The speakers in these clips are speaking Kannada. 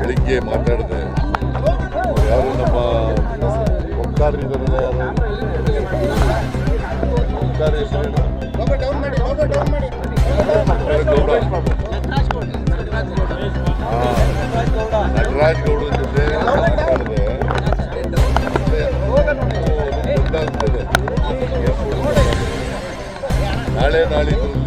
ಬೆಳಿಗ್ಗೆ ಮಾತಾಡಿದೆ. ಯಾರು ನಮ್ಮ ಒಕ್ಕಾರರಿದ್ದಾರಲ್ಲ ನಟರಾಜ್ ಗೌಡ ಜೊತೆ ಮಾತಾಡಿದೆ. ನಾಳೆ ನಾಳಿದ್ರಲ್ಲಿ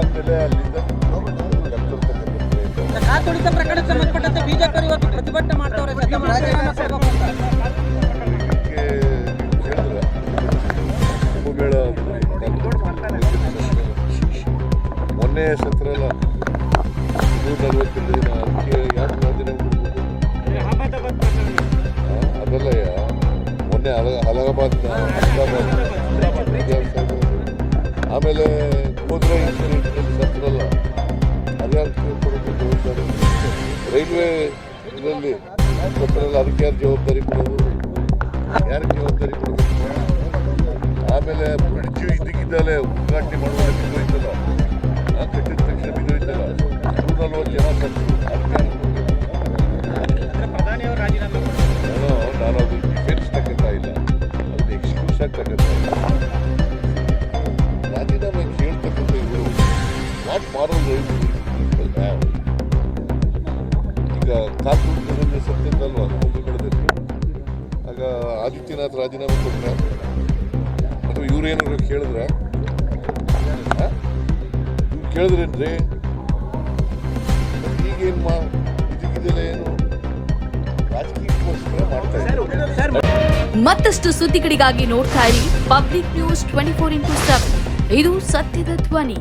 ಅಲ್ಲಿಂದ ಕಾತುಳಿತ ಪ್ರಕರಣಕ್ಕೆ ಸಂಬಂಧಪಟ್ಟಂತೆ ಬಿಜೆಪಿ ಇವತ್ತು ಪ್ರತಿಭಟನೆ ಮಾಡ್ತಾವ್ರೆ ಕುಂಭಮೇಳ ಮೊನ್ನೆ ಸತ್ರಲ್ಲ ನೂರ ನಲವತ್ತೆರಡು ದಿನ ಅದಕ್ಕೆ ಅದಲ್ಲಯ್ಯ ಮೊನ್ನೆ ಅಲಗ ಅಲಹಾಬಾದ್ ಆಮೇಲೆ ರೈಲ್ವೆ ಇದರಲ್ಲಿ ಸತ್ರಲ್ಲ ಅದಕ್ಕೆ ಯಾರು ಜವಾಬ್ದಾರಿ ಕೊಡೋದು? ಯಾರು ಜವಾಬ್ದಾರಿ ಕೊಡಬೇಕು ಆಮೇಲೆ ಬ್ರಿಡ್ಜ್ ಇದಕ್ಕಿದ್ದಲೇ ಉದ್ಘಾಟನೆ ಮಾಡುವಾಗ ಬಿದ್ದೋಯ್ತಲ್ಲ ಆ, ಕಟ್ಟಿದ ತಕ್ಷಣ ಬಿದ್ದೋಯ್ತಲ್ಲ ನೂರ ನಲ್ವತ್ತು ಜನ ಸತ್ತು ಅದಕ್ಕೆ ನಾನು ಅದು ಡಿಫೆನ್ಸ್ ತಗೋತಾ ಇಲ್ಲ ಅದು ಎಕ್ಸ್ಕ್ಯೂಸ್ ಆಗಿ ಇಲ್ಲ. ರಾಜೀನಾಮೆ ಕೇಳ್ತಕ್ಕಂಥ ಇವರು ವಾಟ್ ರೈಟ್ ಈಗ ಕಾತುರ್ಕದಲ್ಲಿ ಸತ್ತಿದ್ದಲ್ವಾ ಕುಂಭಮೇಳದಲ್ಲಿ ಆಗ ಆದಿತ್ಯನಾಥ್ ರಾಜೀನಾಮೆ ಕೊಟ್ಟರೆ ಅಥವಾ ಇವರೇನಾದ್ರು ಕೇಳಿದ್ರೆ ಇವ್ರು ಕೇಳಿದ್ರೇನ್ರಿ ಈಗೇನು ಮಾ ಇದಕ್ಕಿದೆಲ್ಲ ಏನು ರಾಜಕೀಯಕ್ಕೋಸ್ಕರ ಮಾಡ್ತಾ ಇದ್ದಾರೆ. ಮತ್ತಷ್ಟು ಸುದ್ದಿಗಳಿಗಾಗಿ ನೋಡ್ತಾ ಇರಿ public news twenty four into seven ಇದು ಸತ್ಯದ ಧ್ವನಿ.